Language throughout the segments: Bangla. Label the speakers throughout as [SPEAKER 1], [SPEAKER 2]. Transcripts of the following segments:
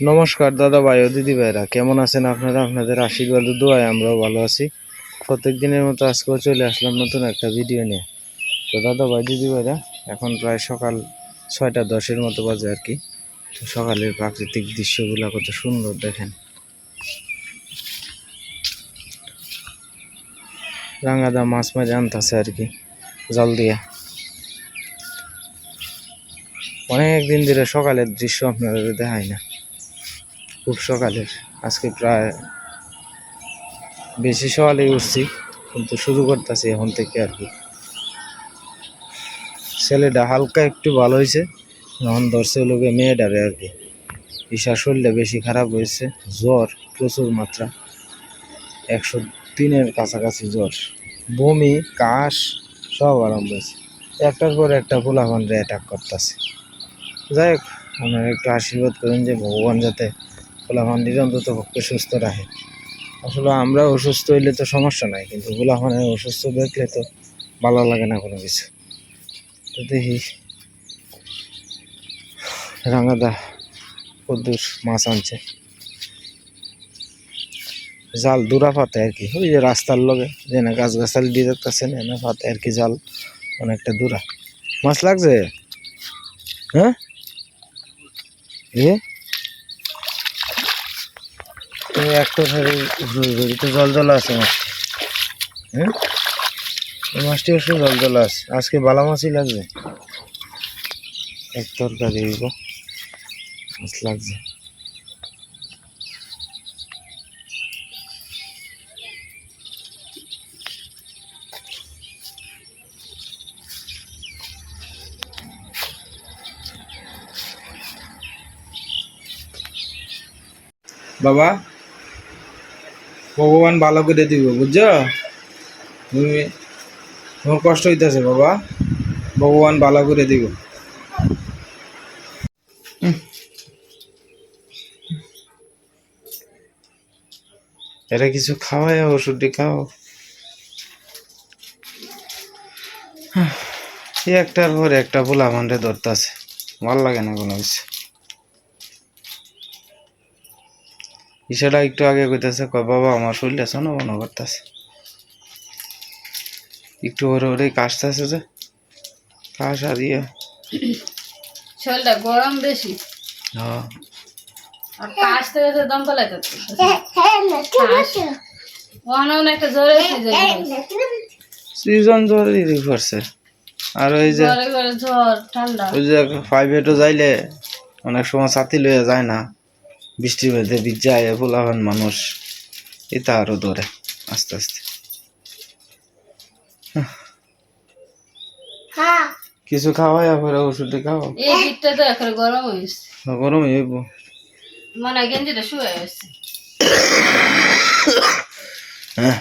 [SPEAKER 1] নমস্কার, দাদা ভাই ও দিদি ভাইরা। কেমন আছেন আপনারা? আপনাদের আশীর্বাদ ও দোয়ায় আমরাও ভালো আছি। প্রত্যেক দিনের মতো আজকেও চলে আসলাম নতুন একটা ভিডিও নিয়ে। তো দাদা ভাই, দিদি ভাইরা, এখন প্রায় সকাল ছয়টা দশের মতো বাজে আর কি। তো সকালের প্রাকৃতিক দৃশ্যগুলো কত সুন্দর দেখেন। রাঙাদা মাছ মাঝে আনতেছে আর কি, জাল দিয়ে। অনেক দিন ধরে সকালের দৃশ্য আপনাদের দেখায় না। খুব সকালের আজকে প্রায় বেশি সকালে উঠছি, কিন্তু শুরু করতেছি এখন থেকে আর কি। ছেলেটা হালকা একটু ভালো হয়েছে, এখন ধরছে লোকে মেয়েটারে আর কি। ঈশার শরীরটা বেশি খারাপ হয়েছে, জ্বর, প্রচুর মাত্রা। একশো তিনের কাছাকাছি জ্বর। বমি, কাশ, সব আরম্ভ হয়েছে একটার পর একটা ফুলাফানরে অ্যাটাক করতেছে। যাই হোক, আপনারা একটু আশীর্বাদ করেন যে ভগবান যাতে ফুলাফানটির অন্তত পক্ষে সুস্থ রাখে। আসলে আমরা অসুস্থ হইলে তো সমস্যা নাই, কিন্তু ফুলাফানের অসুস্থ দেখলে তো ভালো লাগে না কোনো কিছু। তো দেখি, রাঙাদা কদ্দুর মাছ আনছে। জাল দূরা পাতে আর কি, ওই যে রাস্তার লগে, যে না গাছ গাছালি দিয়ে দেখতেছেন এনে পাতে আর কি জাল, অনেকটা দূরা। মাছ লাগছে? হ্যাঁ? এ? এই একটা সারি তো জল জল আছে হ্যাঁ? এই মাছটি অবশ্য জল জল আছে। আজকে বালা মাছই লাগবে। এক তরকারি হইব মাছ লাগছে। বাবা? ভগবান ভালো করে দিব, বুঝছ? তুমি, তোমার কষ্ট হইতেছে, বাবা। ভগবান ভালো করে দিব। এটা কিছু খাওয়ায় ওষুধটি খাও। একটার পর একটা পোলা আমাদের ধরতেছে। ভালো লাগে না কোনো কিছু। ইশারা একটু আগে কইতেছে কয় বাবা আমার শরীরটা শোনো মনে করতেছে। একটু ওরে ওরে কাশতেছে যে কাশ আর ইয়ে।
[SPEAKER 2] শরীরটা গরম বেশি।
[SPEAKER 1] হ্যাঁ।
[SPEAKER 2] আর কাশতে গেছে দম পালাইতে অনেক একটা জ্বরে
[SPEAKER 1] সিজন জ্বরই পড়ছে আর ওই যে
[SPEAKER 2] জ্বরে করে ঠান্ডা।
[SPEAKER 1] ওই যে প্রাইভেটও যাইলে অনেক সময় ছাতি লইয়া যায় না। বৃষ্টির মধ্যে ভিজায় ফুলাবান মানুষ এটা আরও ধরে আস্তে আস্তে। কিছু খাওয়াই পরে ওষুধে খাও
[SPEAKER 2] এই শীতটা তো এখন গরম হয়েছে
[SPEAKER 1] গরম হইব
[SPEAKER 2] মানে গেঞ্জিটা শুয়ে
[SPEAKER 1] হ্যাঁ।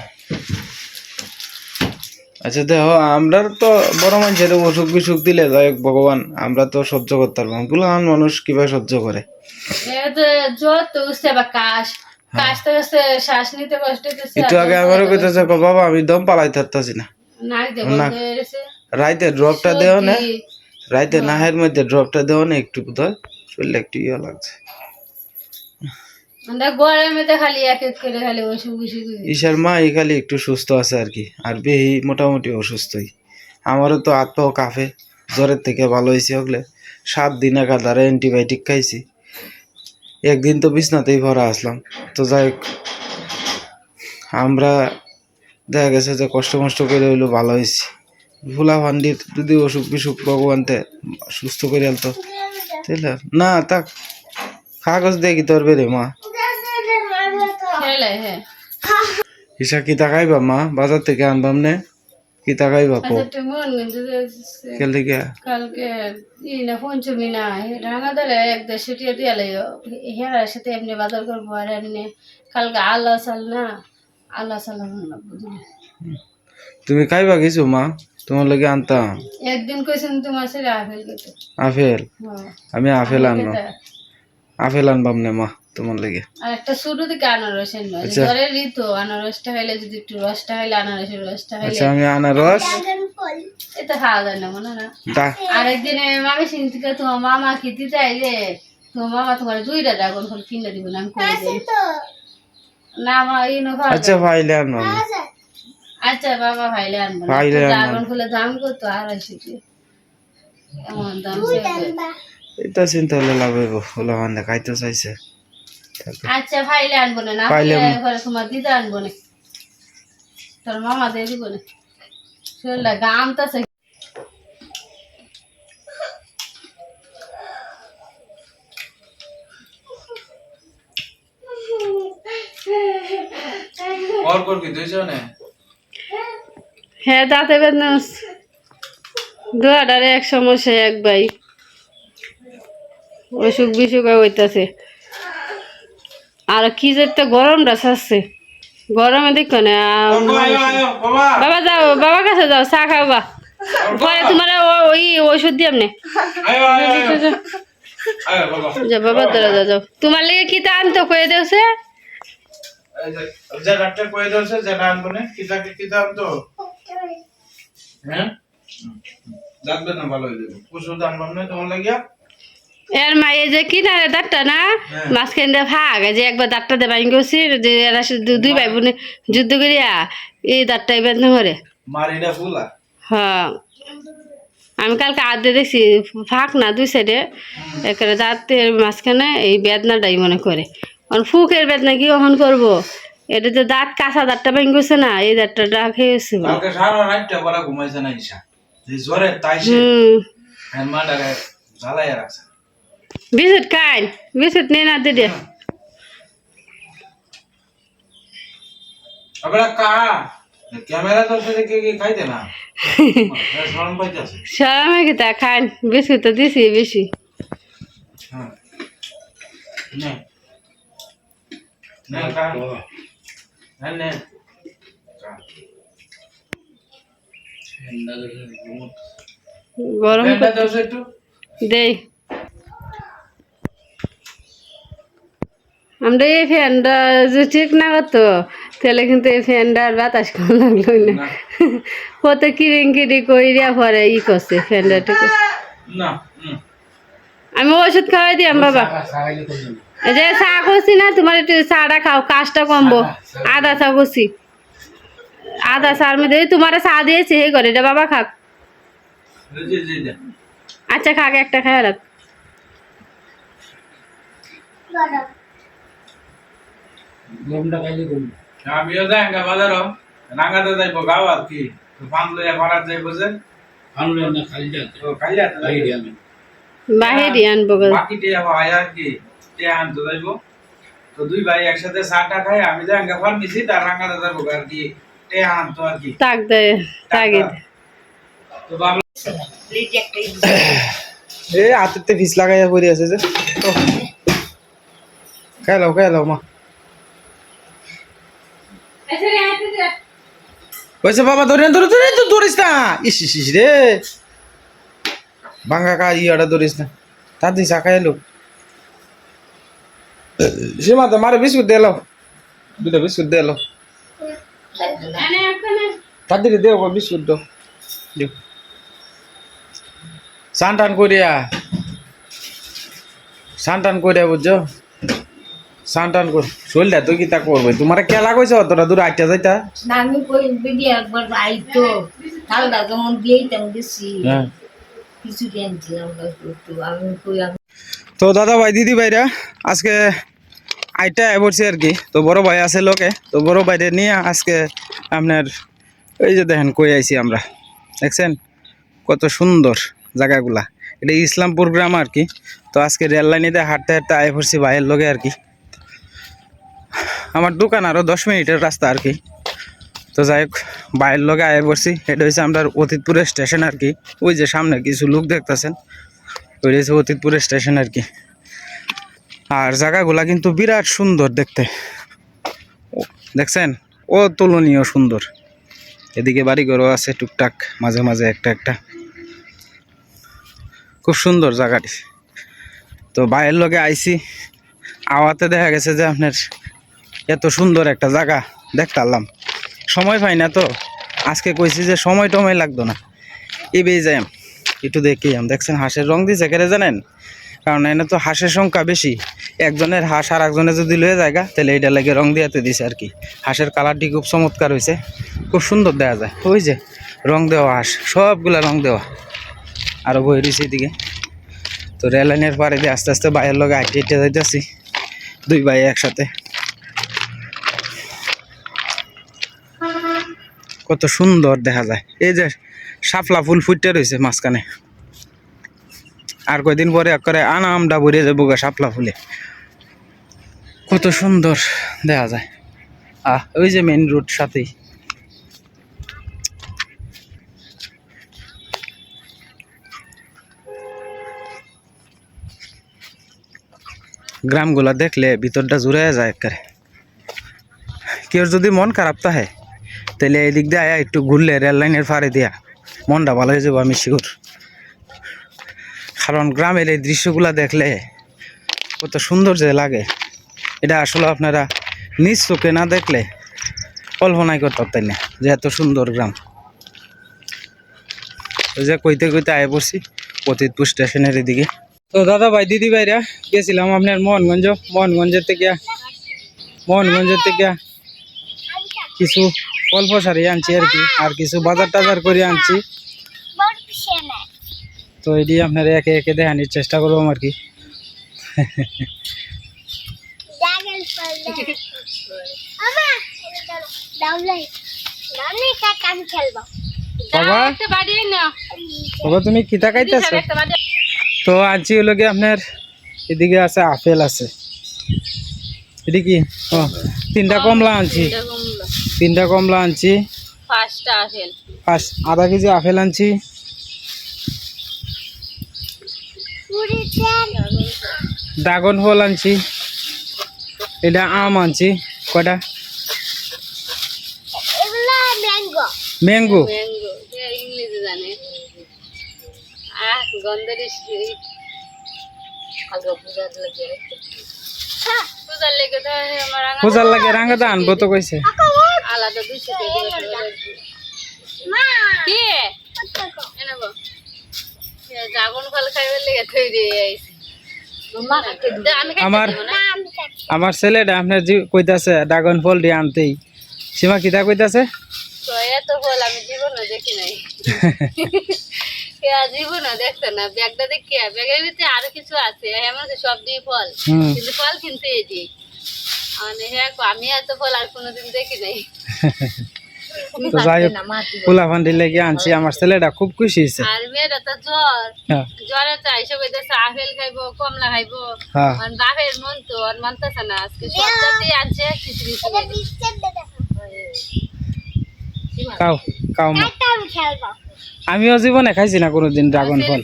[SPEAKER 1] আচ্ছা দেখো আমরা তো বড় মানুষের অসুখ বিসুখ দিলে যাই ভগবান আমরা তো সহ্য করতে পারব না। পুলান মানুষ কীভাবে সহ্য করে?
[SPEAKER 2] হইতেছে
[SPEAKER 1] একটু আগে আমারও কইতেছে বাবা আমি দম পালাই থাকতেছি না।
[SPEAKER 2] হয়ে গেছে।
[SPEAKER 1] রাইতে ড্রপটা দেও না। রাইতে নাহের মধ্যে ড্রপটা দেও না একটু কোথায় শরীরে একটু ইয়ে লাগছে
[SPEAKER 2] আমরা গরমেতে খালি এক এক করে খালি অসুখ বিসুখ হয়ে-
[SPEAKER 1] ঈশার মা এই খালি একটু সুস্থ আছে আর কি, আর বেহি মোটামুটি অসুস্থই। আমারও তো হাত পাও কাফে জ্বরের থেকে ভালো হয়েছে ওগুলো সাত দিন একাধারে অ্যান্টিবায়োটিক খাইছি। একদিন তো বিছনাতেই ভরা আসলাম। তো যাই আমরা দেখা গেছে যে কষ্ট মষ্ট করে হইল ভালো হয়েছি। ফুলা ফান্ডির যদি অসুখ বিসুখ ভগবানতে সুস্থ করে আলতো। তাইলে না তা কাগজ কি তোর বেরে মা?
[SPEAKER 2] খেলে হ্যাঁ
[SPEAKER 1] হিসা কি তাকাইবা মা? বাজার থেকে আনবাম নে। কি তাকাইবা কো খেলে গিয়া
[SPEAKER 2] কালকে ই না পঞ্চমী না রাঙা দলে এক দেড় ছুটিয়ে দিয়ে লাইও। হেরার সাথে এমনি বাজার করব আর এমনি কালকে আল্লাহ সাল না। আল্লাহ না বুঝলি
[SPEAKER 1] তুমি খাইবা কিছু মা? তোমার লাগে আনতাম।
[SPEAKER 2] একদিন কইছেন তোমার আপেল খেতে।
[SPEAKER 1] আপেল?
[SPEAKER 2] হ্যাঁ।
[SPEAKER 1] আমি আপেল
[SPEAKER 2] খেতে।
[SPEAKER 1] আপেল আনবাম নে মা। তোমার লাগে।
[SPEAKER 2] আর একটা ছোট দিকে আনারস এনে
[SPEAKER 1] আচ্ছা।
[SPEAKER 2] ঋতু আনারসটা খাইলে যদি একটু রসটা খাইলে আনারসের রসটা খাইলে
[SPEAKER 1] আচ্ছা আমি আনারস।
[SPEAKER 2] এটা খাওয়া যায় না মনে না? আরেকদিন মামি থেকে তোমার মামা কি দিতে আইলে তো মামা তোমার দুইটা ড্রাগন ফল কিনে দিবেন আমি করে দিই? না আমার এই নো
[SPEAKER 3] আচ্ছা ভাইলে আনো
[SPEAKER 2] আচ্ছা বাবা ভাইলে আনব
[SPEAKER 3] ভাইলে।
[SPEAKER 2] ড্রাগন ফুলের দাম কত? আড়াইশো এমন দাম।
[SPEAKER 3] এটা চিন্তা হলে লাভ হইব হলো খাইতে চাইছে। আচ্ছা।,
[SPEAKER 2] আচ্ছা ভাইলে আনব না ঘরে তোমার দিদা আনব। না। তোর মামা দে দিব না।
[SPEAKER 1] দুইজনে
[SPEAKER 2] হ্যাঁ দাঁতে বেদনা দুয়াডারে এক সমস্যা এক ভাই। অসুখ বিসুখ হইতাছে। আর কি যেতে গরমটা ছাড়ছে গরমে দেখো না বাবা। যাও বাবা কাছে যাও চা খাও বা। পরে তোমার ওই ওষুধ দিয়ে
[SPEAKER 1] আপনি বাবা। তোরা
[SPEAKER 2] যা যাও তোমার লেগে কি তা আনতো? কয়ে দেওছে
[SPEAKER 1] ভালো হয়ে যাবে। তোমার লাগিয়া।
[SPEAKER 2] এর মায়ে যে কিনারে দাঁতটা না
[SPEAKER 1] হ্যাঁ।
[SPEAKER 2] মাঝখান দিয়ে ভাগ এই যে একবার দাঁতটা দিয়ে বাইন গেছি যে এরা দুই ভাই বোনে যুদ্ধ করিয়া এই দাঁতটাই বেদনা করে হ্যাঁ। আমি কালকে আদে দেখছি ফাঁক না দুই সাইডে একেবারে দাঁতের মাঝখানে এই বেদনাটাই মনে করে। কারণ ফুকের বেদনা কি কখন করব? এটা তো দাঁত কাঁচা দাঁতটা ভেঙে গেছে না এই দাঁতটা ডাক হয়ে গেছে।
[SPEAKER 1] জ্বরে তাই
[SPEAKER 2] হুম। বিস্কুট খাই বিস্কুট নিয়ে না দিদি সরামে কি? তা খান বিস্কুট তো দিছি বেশি।
[SPEAKER 1] হ্যাঁ। নে। নে কা নে নে। কা।
[SPEAKER 2] গরম দেই। আমরা এই ফ্যানটা যে ঠিক না করতো তাহলে কিন্তু এই ফ্যানটার বাতাস কম লাগল না। কত কিরিং কিরি কইরা পরে ই করছে ফ্যানটা ঠিক আছে। আমি ওষুধ খাওয়াই দিয়াম বাবা। এই যে চা করছি না তোমার একটু চাটা খাও কাজটা কমবো। আদা চা করছি। আদা চার মধ্যে এই তোমার চা দিয়েছে হে করে এটা বাবা খাক। আচ্ছা খাক একটা খাই রাখ।
[SPEAKER 1] আমিও যাই গা বাজারও। রাঙ্গাতে যাইবো গাও আর কি। ফান লইয়া ঘরাত যাইবো যে। তো খালি যাতে যাইবো।
[SPEAKER 2] বাহিরে আনব
[SPEAKER 1] বাকি টিয়া হয় আর কি টিয়া আনতে যাইবো। তো দুই ভাই একসাথে চাটা খাই আমি যাই গা ফার্মেসি তার রাঙ্গাতে যাইবো আর কি টিয়া আনতো আর কি।
[SPEAKER 2] তাক দে
[SPEAKER 1] তো বাবা
[SPEAKER 3] এ হাতেতে ফিস লাগাইয়া পড়ে আছে যে। ও। খাই লাও খাই লাও মা। কইছে বাবা ধরে না, ধরে ধরে তো ধরিস না। ইস ইস ইস রে। ভাঙ্গা কা ইয়াটা ধরিস না। তার দিস চা খাই এলো সীমা তো মারে বিস্কুট দিয়ে এলো দুটো বিস্কুট দিয়ে এলো তার দিকে দেও গো বিস্কুট দাও দিও সান টান করিয়া সান টান করিয়া বুঝছ? সান টান কর। শরীরটা তুই কি তা করবে? তোমার কেলা কইছ তোরা দূর? আইটা যাইতা।
[SPEAKER 4] আমি কই দিদি একবার আইতো। ঠান্ডা কেমন দিয়েই তেমন গেছি
[SPEAKER 3] হ্যাঁ।
[SPEAKER 4] কিছু কিনছিলাম একটু আমি কই
[SPEAKER 3] তো দাদা ভাই দিদি ভাইরা আজকে আইটা বলছি আর কি। তো বড় ভাই আছে লোকে। তো বড় ভাইরে নিয়ে আজকে আপনার এই যে দেখেন কই আইছি আমরা। দেখছেন? কত সুন্দর জায়গাগুলা। এটা ইসলামপুর গ্রাম আর কি। তো আজকে রেল লাইনেতে হাঁটতে হাঁটতে আয় পড়ছি ভাইয়ের লোকে আর কি। আমার দোকান আরও দশ মিনিটের রাস্তা আর কি। তো যাই হোক, বাইরের লোকে আয় পড়ছি। এটা হচ্ছে আমরা অতীতপুরের স্টেশন আর কি। ওই যে সামনে কিছু লোক দেখতেছেন। ওই হচ্ছে অতীতপুরের স্টেশন আর কি। আর জায়গাগুলা কিন্তু বিরাট সুন্দর দেখতে। দেখছেন? ও তুলনীয় সুন্দর। এদিকে বাড়িঘরও আছে টুকটাক, মাঝে মাঝে একটা একটা। খুব সুন্দর জায়গাটি। তো বাইরের লোকে আইছি। আওয়াতে দেখা গেছে যে আপনার এত সুন্দর একটা জায়গা দেখতে পারলাম সময় পাই না তো। আজকে কইছি যে সময় টময় লাগতো না। এবেই যাই একটু দেখি আম। দেখছেন হাঁসের রং দিছে কেড়ে জানেন? কারণ এনে তো হাঁসের সংখ্যা বেশি। একজনের হাঁস আর একজনে যদি লয়ে জায়গা তাহলে এইটা লাগে রং দিয়াতে দিছে আর কি। হাঁসের কালারটি খুব চমৎকার হয়েছে খুব সুন্দর দেখা যায়। ওই যে রং দেওয়া হাঁস, সবগুলা রং দেওয়া। আরও বই রয়েছে এদিকে। তো রেল লাইনের পাড়ে দিয়ে আস্তে আস্তে বাইরের লগে আইটে আইটে যাইতেছি। দুই ভাই একসাথে। কত সুন্দর দেখা যায়। এই যে শাপলা ফুল ফুটতে রয়েছে মাঝখানে। আর কয়দিন পরে করে আনামটা ভরে যাব গা শাপলা ফুলে। কত সুন্দর দেখা যায়। আহ, ওই যে মেন রোড সাথেই। গ্রামগুলা দেখলে ভিতরটা জুড়ে যায় একেবারে কেউ যদি মন খারাপ থাকে তাহলে এই দিক দিয়ে আয়া একটু ঘুরলে রেল লাইনের ফাড়ে দিয়া। মনটা ভালো হয়ে যাব আমি শিওর। কারণ গ্রামের এই দৃশ্যগুলা দেখলে কত সুন্দর যে লাগে। এটা আসলে আপনারা নিজ চোখে না দেখলে কল্পনাই করতে পারতেন না যে এত সুন্দর গ্রাম। ওই যে কইতে কইতে আয় পড়ছি পতিতপুর স্টেশনের এদিকে। তো দাদা ভাই, দিদি ভাইরা, গেছিলাম আপনার মোহনগঞ্জ। মোহনগঞ্জের থেকে মোহনগঞ্জের থেকে কিছু অল্প সারি আনছি আর কি আর কিছু বাজার টাজার করে আনছি। তো এটি আপনারা একে একে দেখানোর চেষ্টা করব আর কি।
[SPEAKER 4] আমি খেলব
[SPEAKER 3] বাবা
[SPEAKER 2] একটা বাড়ি না
[SPEAKER 3] বাবা তুমি কিতা খাইতেছো তো আনছি হলো কি আপনার এদিকে আছে আপেল আছে। এটি কি? ও তিনটা কমলা আনছি। তিনটা কমলা আনছি।
[SPEAKER 2] পাঁচটা আপেল।
[SPEAKER 3] পাঁচ আধা কেজি আপেল আনছি। ড্রাগন ফল আনছি। এটা আম আনছি কটা
[SPEAKER 4] এগুলো ম্যাঙ্গো।
[SPEAKER 3] ম্যাঙ্গো
[SPEAKER 2] ম্যাঙ্গো ইংলিশে জানে। আহ গন্ধের আগে পূজার লেগে পূজার লেগে তো রাঙা
[SPEAKER 3] রাঙাটা আনব তো কইছে।
[SPEAKER 2] আলাদা দুইশো কি? ড্রাগন ফল খাইবার লেগে আইছি।
[SPEAKER 3] আমার- ছেলেটা আপনার জি কইতাছে ড্রাগন ফল দিয়ে আনতেই। সীমা কিতা কইতাছে?
[SPEAKER 2] তো ফল আমি দেখি নাই। জীবনে দেখতো না। ব্যাগটা দেখি ব্যাগের ভিতরে আরও কিছু আছে। এমন সব দিয়ে ফল। কিন্তু ফল কিনতে হ্যাঁ আমি এত ফল আর কোনোদিন দেখি নাই।
[SPEAKER 3] তো যাই হোক পোলা ফান্ডি লেগে আনছি আমার ছেলেটা খুব খুশি হয়েছে।
[SPEAKER 2] আর মেয়েরা তো জ্বর।
[SPEAKER 3] হ্যাঁ।
[SPEAKER 2] জ্বরে তো আইসে কইতেছে আপেল খাইবো কমলা খাইবো।
[SPEAKER 3] হ্যাঁ।
[SPEAKER 2] আর বাপের মন তো আর মানতেছে না আজকে
[SPEAKER 3] খাও খাও মা। আমিও জীবনে খাইছি না কোনোদিন ড্রাগন ফল।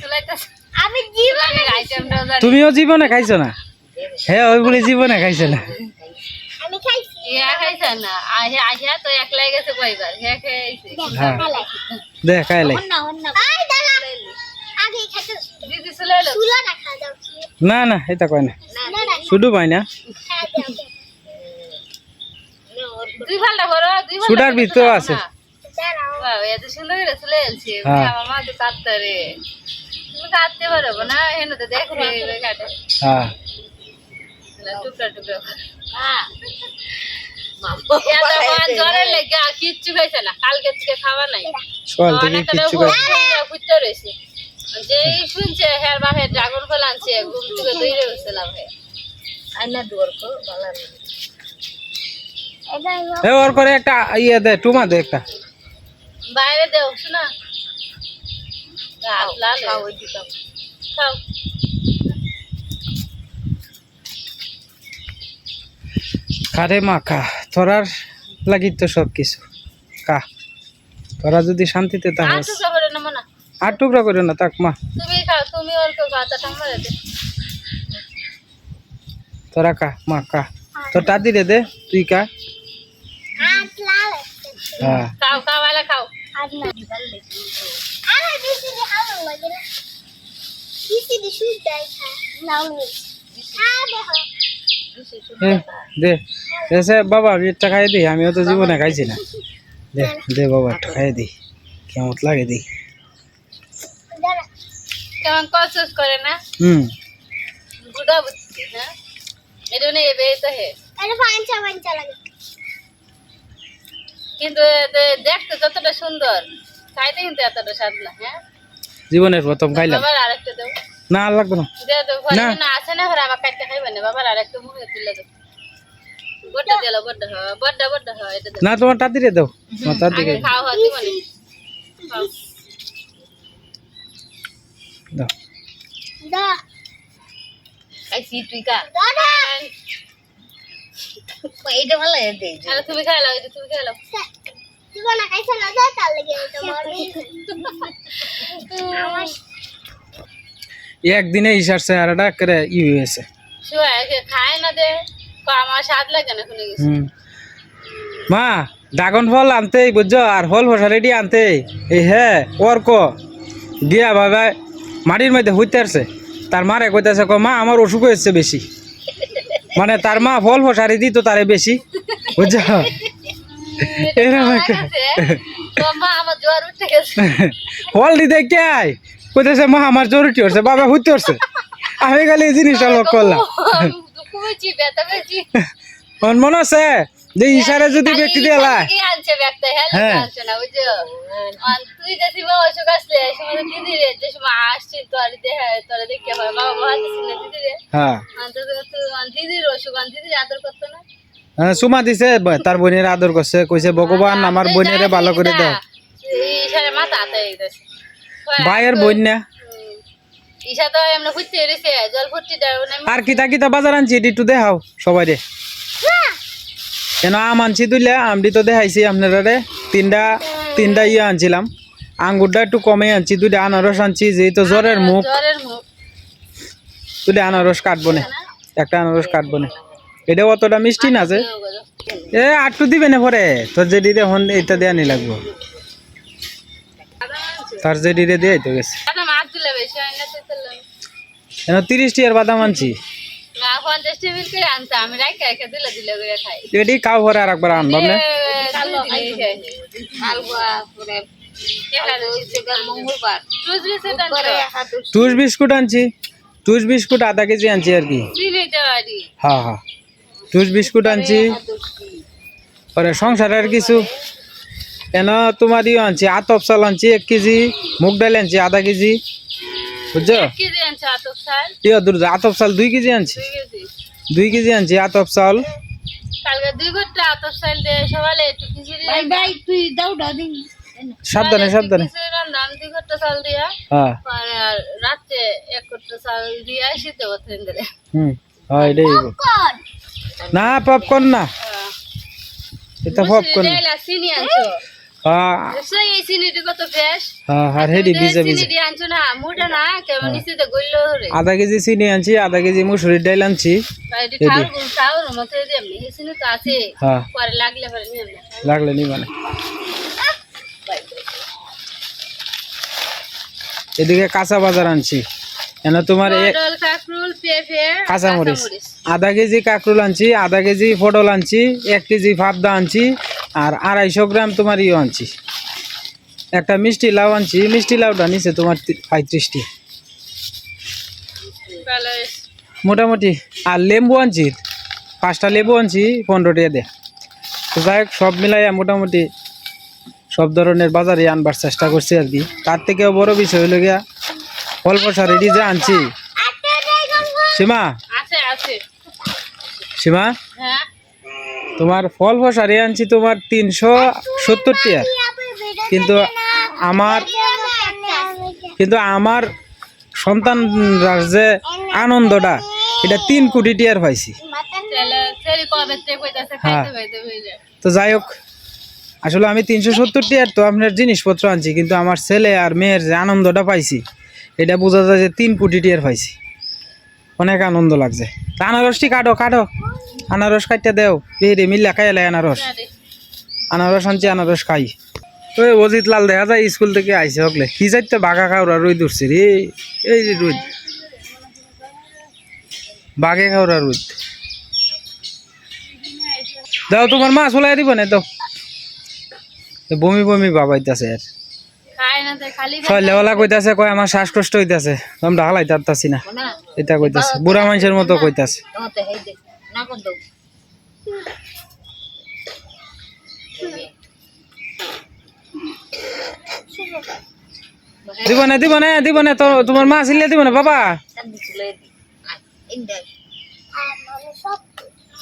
[SPEAKER 3] তুমিও জীবনে খাইছো না? হ্যাঁ ওই বলে জীবনে খাইছে না।
[SPEAKER 4] খাইছি।
[SPEAKER 2] ইয়া খাইছে না? আহে আহিয়া তো একলাই গেছে কয়বার খাইছে
[SPEAKER 3] হ্যাঁ খাইলে
[SPEAKER 4] আই আগে
[SPEAKER 2] দিদি
[SPEAKER 4] না খা দাও
[SPEAKER 3] না না এটা কয় না।
[SPEAKER 4] না না
[SPEAKER 3] শুধু পাই না?
[SPEAKER 2] দুই ফালটা করো দুই ফালটা
[SPEAKER 3] সুডার ভিতরেও আছে।
[SPEAKER 2] বাবা, এত সুন্দর করে চলে এলছে। আমার মা তো কাটতে রে তুমি কাটতে পারব না? হেন তো কাটে।
[SPEAKER 3] হ্যাঁ
[SPEAKER 2] টুকরা টুকরা জ্বরের লেগে কিচ্ছু খাইছে না কালকে থেকে খাওয়া নাই।
[SPEAKER 3] সকাল থেকে কিচ্ছু খাই
[SPEAKER 2] রয়েছে। যেই শুনছে বাপের ড্রাগন ফল আনছে ঘুম থেকে দৌড়ে গেছিলাম আইনা দুয়ার কো ভালো
[SPEAKER 3] এ ওর করে একটা ইয়ে দে টুমা দে একটা।
[SPEAKER 2] বাইরে দেও শোনা গাছ লাল খাও খাও।
[SPEAKER 3] খারে মা খা। তোরার লাগি তো সব কিছু কা তোরা যদি শান্তিতে
[SPEAKER 2] আর
[SPEAKER 3] থাকিস আর টুকরা করে না তাক মা।
[SPEAKER 2] তুমি খাও তুমি ওর কেউ গাতা দে।
[SPEAKER 3] তোরা কা মা কা তো টাদি রে দে তুই কা হ্যাঁ।
[SPEAKER 2] খাও খাও আলা খাও।
[SPEAKER 4] না। আরে লাগে না। নাও নি।
[SPEAKER 3] দে। এসে বাবা আমি একটা খাই দিই আমিও তো জীবনে খাইছি না। দে দে বাবা একটা খাই দিই। কেমন লাগে দিই?
[SPEAKER 2] কেমন কসুস করে না?
[SPEAKER 3] হুম।
[SPEAKER 2] বুড়া বুঝছি এটা নিয়ে এবে তো হে।
[SPEAKER 4] এটা পাঞ্চা পাঞ্চা লাগে।
[SPEAKER 2] কিন্তু এতে দেখতে যতটা সুন্দর খাইতে কিন্তু এতটা স্বাদ না হ্যাঁ?
[SPEAKER 3] জীবনের প্রথম খাইলাম।
[SPEAKER 2] বাবার আরেকটা দেবো
[SPEAKER 3] না লাগবে না।
[SPEAKER 2] দে আছে না ঘরে আমার কাটতে খাইবে না বাবার আরেকটা মুখে তুলে দেবো
[SPEAKER 3] না তোমার দাও তোমার
[SPEAKER 2] হয় দিব না খাও।
[SPEAKER 3] দাও।
[SPEAKER 4] দা
[SPEAKER 2] খাইছি তুই কা
[SPEAKER 4] দাদা।
[SPEAKER 2] এইটা ভালো লাগে আরে তুমি খাই তুমি খাই
[SPEAKER 4] জীবনে খাইছে না দা তার লাগে তোমার আমার
[SPEAKER 3] একদিনে ইশার চেহারাটা করে ই হয়েছে
[SPEAKER 2] খায় না দে। আমার স্বাদ লাগে না শুনে গেছি
[SPEAKER 3] হুম। মা ড্রাগন ফল আনতে বুঝছ? আর ফল ফসা রেডি আনতে। এই হ্যাঁ ক দিয়া বাবা মাটির মধ্যে হইতে আসছে। তার মারে কইতেছে ক মা আমার অসুখ হয়েছে বেশি। মানে তার মা ফল ফসারি দিত তারে বেশি বুঝছ? ফল দিতে কে আয়? কইতেছে মা আমার জরুরি হচ্ছে বাবা হইতে হচ্ছে আমি খালি এই জিনিসটা লক্ষ্য করলাম।
[SPEAKER 2] ব্যথা পেয়েছি
[SPEAKER 3] মনে আছে? যে ইশারে যদি ব্যক্তি দিয়ে
[SPEAKER 2] আনছে
[SPEAKER 3] হ্যাঁ।
[SPEAKER 2] হ্যাঁ। আনছে না বুঝছ? তুই যে সিমা অসুখ আসলে এই সময় দিদি রে যে সময় আসছি তো আর দেখে তোরা দেখতে হয় বাবা বহাতেছি না দিদি রে
[SPEAKER 3] হ্যাঁ।
[SPEAKER 2] আনতে তো দিদির অসুখ আন দিদির আদর করতো না।
[SPEAKER 3] হ্যাঁ, সুমা দিছে তার বোনের আদর করছে কইছে ভগবান আমার বোনেরে ভালো করে দাও।
[SPEAKER 2] ইশারে মাথা হাতে গেছে
[SPEAKER 3] ভাইয়ের বোন না?
[SPEAKER 2] ঈশা তো জল ফুটতে দেয়
[SPEAKER 3] আর কিতা কিতা বাজার আনছি এটি একটু দেখাও সবাই রে। কেন আম আনছি তুইলে আমটি তো দেখাইছি আপনারা রে। তিনটা তিনটা ইয়ে আনছিলাম। আঙ্গুরটা একটু কমে আনছি দুইটা আনারস আনছি যেহেতু জ্বরের মুখ। দুইটা আনারস কাটবো না। একটা আনারস কাটবো না। এটা অতটা মিষ্টি না যে। এ আটটু দিবে না পরে। তোর যে দিদি হন এটা দেয়া নি লাগবো তার যে দিদি দিয়ে তো গেছে। কেন তিরিশ টিয়ার বাদাম আনছি? এটি কাউ ঘরে আর একবার আনবাম না টুস বিস্কুট আনছি টুস বিস্কুট আধা কেজি আনছি আর কি। হ্যাঁ হ্যাঁ টুস বিস্কুট আনছি। পরে সংসারের কিছু কেন তোমার ইয়ে আনছি? আতপ চাল আনছি এক কেজি মুগ ডাল আনছি আধা কেজি। বুঝছ? ইয়ে দূর আতপ চাল দুই কেজি আনছি?
[SPEAKER 2] দুই কেজি।
[SPEAKER 3] দুই কেজি আনছি আতপ চাল সাবধানে সাবধানে। হ্যাঁ।
[SPEAKER 2] রাত্রে এক ঘণ্টা চাল দিয়া শীতে
[SPEAKER 3] হুম হ্যাঁ না পপকর্ন না। এটা পপকর্ন না
[SPEAKER 2] চিনি আনছো?
[SPEAKER 3] হ্যাঁ। হ্যাঁ
[SPEAKER 2] ধরে
[SPEAKER 3] আধা কেজি চিনি আনছি আধা কেজি মুসুরির ডাল আনছি। হ্যাঁ।
[SPEAKER 2] লাগলে
[SPEAKER 3] নি। মানে এদিকে কাঁচা বাজার আনছি। কেন তোমার কাঁচামরিচ। আধা কেজি কাঁকরুল আনছি আধা কেজি পটল আনছি এক কেজি ফাবদা আনছি। আর আড়াইশো গ্রাম তোমার ইয়ে আনছি। একটা মিষ্টি লাউ আনছি মিষ্টি লাউটা নিচে তোমার পঁয়ত্রিশটি। মোটামুটি। আর লেম্বু আনছি পাঁচটা লেবু আনছি পনেরো টাকা দিয়ে তো যাই হোক সব মিলাইয়া মোটামুটি সব ধরনের বাজারে আনবার চেষ্টা করছি আর কি। তার থেকেও বড় বিষয় হলো গিয়া অল্প রেডি যে আনছি। সীমা? সীমা?
[SPEAKER 2] হ্যাঁ।
[SPEAKER 3] তোমার ফল ফসারি আনছি তোমার তিনশো সত্তর টিয়ার কিন্তু আমার কিন্তু আমার সন্তানরা যে আনন্দটা, এটা তিন কোটি টিয়ার পাইছি। হ্যাঁ। তো যাই হোক, আসলে আমি তিনশো সত্তর টিয়ার তো আপনার জিনিসপত্র আনছি, কিন্তু আমার ছেলে আর মেয়ের যে আনন্দটা পাইছি, এটা বোঝা যায় যে তিন কোটি টিয়ার পাইছি। অনেক আনন্দ লাগছে। তা আনারসটি কাটো কাটো। আনারস কাটতে দেও। রে মিল্লা খাইলে আনারস। আনারস আনছি, আনারস খাই। ওই অজিত লাল দেখা যায়, স্কুল থেকে আইসে হকলে কি যাইতে বাঘা খাওয়া রই ধরছে রে। এই যে রোদ। বাঘে খাওয়া রোদ। দাও, তোমার মা চলাই দিব না এ বমি বমি বাবাইতেছে আর।
[SPEAKER 2] না তো
[SPEAKER 3] কইতাছে কয় আমার শ্বাসকষ্ট হইতাছে তোমরা হালাই তারতাছি না এটা কইতাছে বুড়া মানুষের মতো কইতাছে দিব না দিব না দিব না তো তোমার মা ছিলে দিব না বাবা
[SPEAKER 4] মানে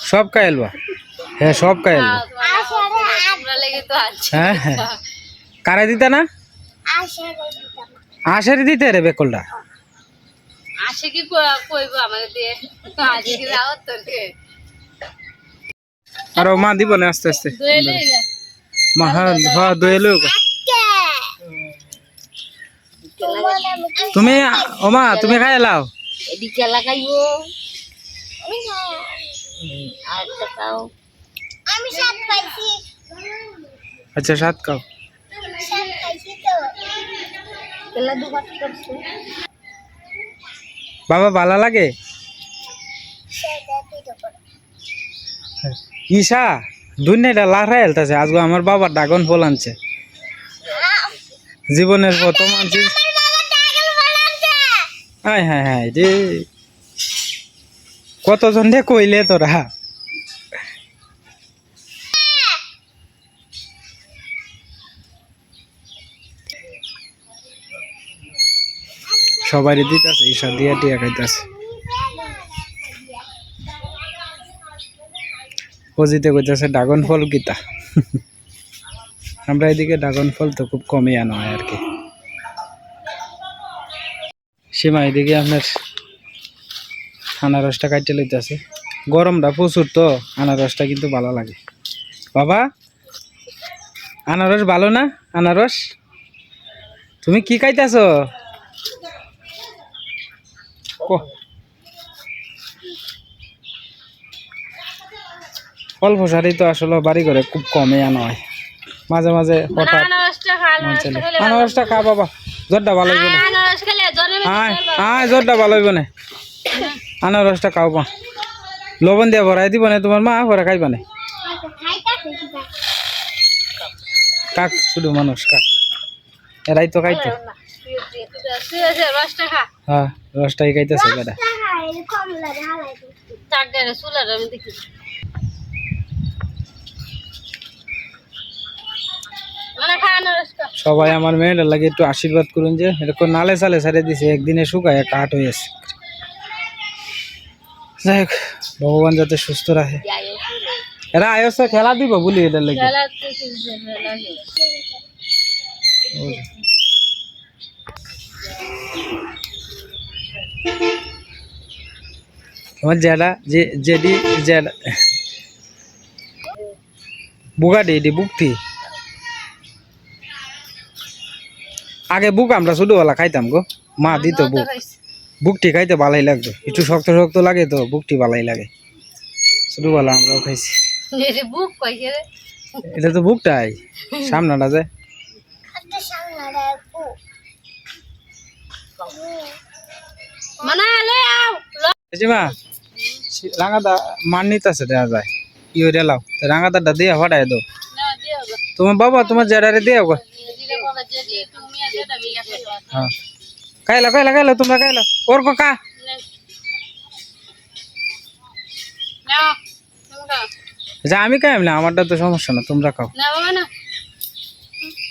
[SPEAKER 4] সব
[SPEAKER 3] খাইলবা হ্যাঁ সব
[SPEAKER 2] আছে
[SPEAKER 3] হ্যাঁ হ্যাঁ কারে দিতা না আশারি দিতে রে বেকলটা?
[SPEAKER 2] আসে কি কইবো আমাকে দিয়ে? আসে কি যাও তো
[SPEAKER 3] আর ও মা দিব না আস্তে আস্তে।
[SPEAKER 2] দুয়েলে
[SPEAKER 3] মা হ্যাঁ হ্যাঁ
[SPEAKER 4] কি
[SPEAKER 3] তুমি ও মা তুমি খাই লাও।
[SPEAKER 2] এদিকে লাগাইবো।
[SPEAKER 4] আমি খাই।
[SPEAKER 2] আর তো খাও।
[SPEAKER 4] আমি সাত পাইছি।
[SPEAKER 3] আচ্ছা সাত খাও। বাবা ভালো লাগে? ঈশা দুনিয়াটা লাফাই হেলতেছে আজকে আমার বাবা ড্রাগন ফল আনছে। জীবনের প্রথম আনছি। হ্যাঁ হ্যাঁ হ্যাঁ কতজন রে কইলে তোরা? সবারই দিতেছে, ঈশা দিয়া টিয়া খাইতেছে। পজিতে কইতেছে, ড্রাগন ফল কিতা আমরা এদিকে ড্রাগন ফল তো খুব কমই আনা, হয় আর কি। সীমা, এদিকে আপনার আনারসটা কাটতে লইতেছে। গরমটা প্রচুর তো, আনারসটা কিন্তু ভালো লাগে। বাবা, আনারস ভালো না? আনারস? তুমি কি খাইতেছ? অল্প সারি তো আসলে বাড়ি করে খুব কমে আনা হয়। মাঝে মাঝে হঠাৎ
[SPEAKER 2] আনারসটা খা
[SPEAKER 3] বাবা জোরটা ভালো হইব না। আয় জোরটা ভালো হইব না। আনারসটা খাও পা লবণ দিয়ে ভরাই দিব না তোমার মা ভরা খাইবা না। কাক শুধু মানুষ কাক। এরাই তো খাইতো। হ্যাঁ রসটাই খাইতেছে বেটা।
[SPEAKER 2] মানে
[SPEAKER 3] সবাই আমার মেয়েটার লাগে একটু আশীর্বাদ করুন যে এরকম নালে সালে সারে দিছে একদিনে শুকায় কাঠ হয়েছে যাই হোক ভগবান যাতে সুস্থ রাখে। এরা আয়সে খেলা দিব বলি এটার লাগে। আমার জেডা যে জেডি জেডা বুগাডি এডি বুকটি আগে বুক আমরা ছোটবেলা খাইতাম গো। মা দিত বুক। বুকটি খাইতে ভালোই লাগতো। একটু শক্ত শক্ত লাগে তো বুকটি ভালোই লাগে। ছোটবেলা আমরাও খাইছি।
[SPEAKER 2] বুক
[SPEAKER 3] এটা তো বুকটাই। সামনাটা যে।
[SPEAKER 4] একটা
[SPEAKER 2] মানে লে আও
[SPEAKER 3] মা রাঙাদা মান নিতেছে দেওয়া যায় কি হয়ে রেলাও রাঙাদারটা দিয়ে হটাই দো
[SPEAKER 2] না দিও গো
[SPEAKER 3] তোমার বাবা তোমার জেডারে দিয়ে গো
[SPEAKER 2] দিলে বাবা যে দিয়ে তুমি আর যেটা মিলা খাইবা
[SPEAKER 3] হ্যাঁ। খাইলা খাইলা খাইলা তোমরা খাইলা ওর কাকা
[SPEAKER 2] না। তোমরা।
[SPEAKER 3] আচ্ছা আমি খাইম না আমারটা তো সমস্যা না তোমরা খাও
[SPEAKER 2] না বাবা না।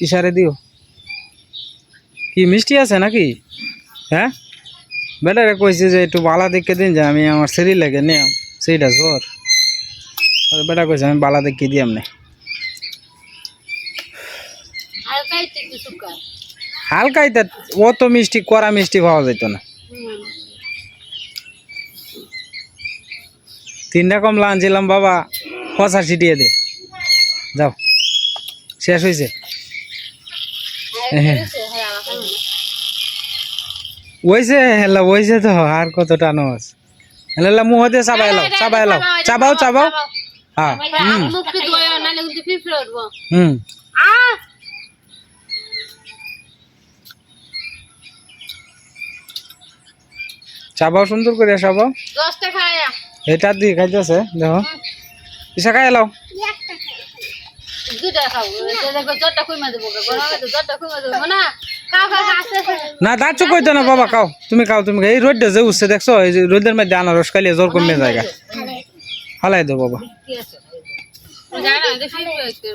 [SPEAKER 3] ইশারে দিও। কি মিষ্টি আছে নাকি? হ্যাঁ? বেটারে কইছে যে একটু বালা দেখে দিন যে আমি আমার শরীর লাগে নিয়াম সেইটা আর বেটা কইছে আমি বালা দেখে দিয়াম না।
[SPEAKER 2] আর খাইতে
[SPEAKER 3] হালকা এটা অত মিষ্টি কড়া মিষ্টি পাওয়া যেত না। তিনটা কমলা আনছিলাম বাবা পঁচাশি দিয়ে দে। যাও। শেষ হয়েছে হ্যাঁ ওইছে হেলা ওইছে তো আর কত টানোস হেলা মুহ দিয়ে চাবাই এলাও চাবাই এলাও চাবাও চাবাও হ্যাঁ হুম।
[SPEAKER 2] উঠবো।
[SPEAKER 3] হুম।
[SPEAKER 2] আ
[SPEAKER 3] চাবাও সুন্দর করে চাবাও। এটা দিয়ে খাইতেছে দেখো। ইসা খাই
[SPEAKER 4] খাই
[SPEAKER 2] দুটা দেখো জ্বরটা কমে দেবো গরমে তো জ্বরটা কমে দেবো না?
[SPEAKER 3] না দাঁড়ছো কইতো না বাবা খাও। তুমি খাও তুমি এই রোদটা যে উঠছে দেখছ? এই রোদের মধ্যে আনারস খাইলে জ্বর কমে জায়গা হালাই দাও বাবা।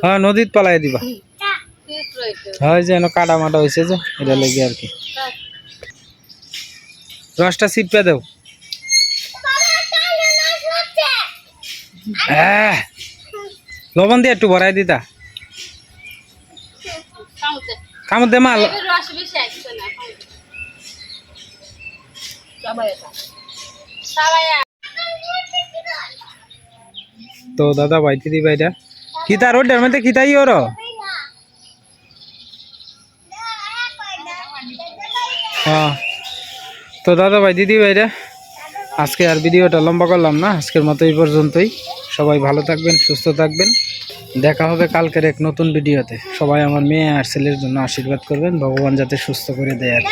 [SPEAKER 3] হ্যাঁ নদীত পালাই দিবা। হয় যে এনো কাটা মাটা হয়েছে যে এটা লেগে আর কি। রসটা চিপে দেও। আহ, লবণ দিয়ে একটু ভরাই দিতা। কামড় দে মা।
[SPEAKER 2] রস বেশি আসছে না সবাই সবাই
[SPEAKER 3] তো দাদা, ভাই, দিদি ভাইটা কিতা রোডের মধ্যে কিতাই ওর? হ্যাঁ। তো দাদা ভাই, দিদি ভাইরা, আজকে আর ভিডিওটা লম্বা করলাম না। আজকের মতো এই পর্যন্তই। সবাই ভালো থাকবেন, সুস্থ থাকবেন। দেখা হবে কালকের এক নতুন ভিডিওতে সবাই আমার মেয়ে আর ছেলের জন্য আশীর্বাদ করবেন, ভগবান যাতে সুস্থ করে দেয় আর।